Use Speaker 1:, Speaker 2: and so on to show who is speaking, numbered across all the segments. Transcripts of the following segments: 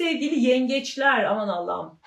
Speaker 1: sevgili yengeçler aman Allah'ım.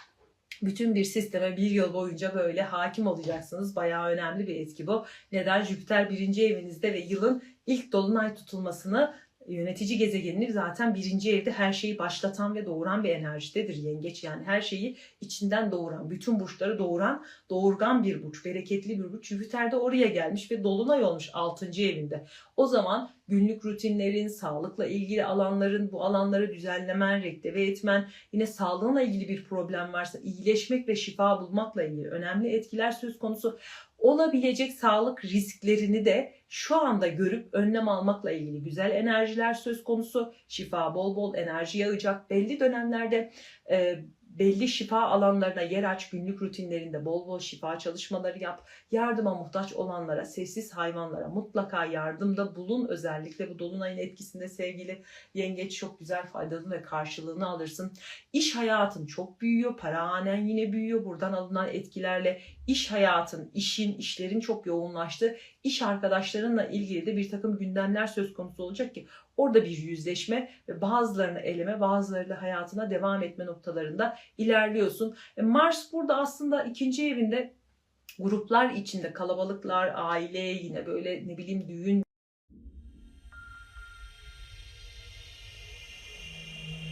Speaker 1: Bütün bir sisteme bir yıl boyunca böyle hakim olacaksınız. Bayağı önemli bir etki bu. Neden? Jüpiter birinci evinizde ve yılın ilk dolunay tutulmasını yönetici gezegenini zaten birinci evde her şeyi başlatan ve doğuran bir enerjidedir yengeç. Yani her şeyi içinden doğuran, bütün burçları doğuran, doğurgan bir burç, bereketli bir burç. Jüpiter de oraya gelmiş ve dolunay olmuş 6. evinde. O zaman günlük rutinlerin, sağlıkla ilgili alanların, bu alanları düzenlemen, rekteve etmen, yine sağlığınla ilgili bir problem varsa iyileşmek ve şifa bulmakla ilgili önemli etkiler söz konusu olabilecek sağlık risklerini de şu anda görüp önlem almakla ilgili güzel enerjiler söz konusu. Şifa bol bol enerji yağacak. Belli dönemlerde e, belli şifa alanlarına yer aç. Günlük rutinlerinde bol bol şifa çalışmaları yap. Yardıma muhtaç olanlara, sessiz hayvanlara mutlaka yardımda bulun. Özellikle bu dolunayın etkisinde sevgili yengeç çok güzel faydalı ve karşılığını alırsın. İş hayatın çok büyüyor. Parahanen yine büyüyor. Buradan alınan etkilerle iş hayatın, işin, işlerin çok yoğunlaştı. İş arkadaşlarınla ilgili de bir takım gündemler söz konusu olacak ki orada bir yüzleşme ve bazılarını eleme, bazılarıyla hayatına devam etme noktalarında ilerliyorsun. E, Mars burada aslında ikinci evinde gruplar içinde kalabalıklar, aile, yine böyle ne bileyim düğün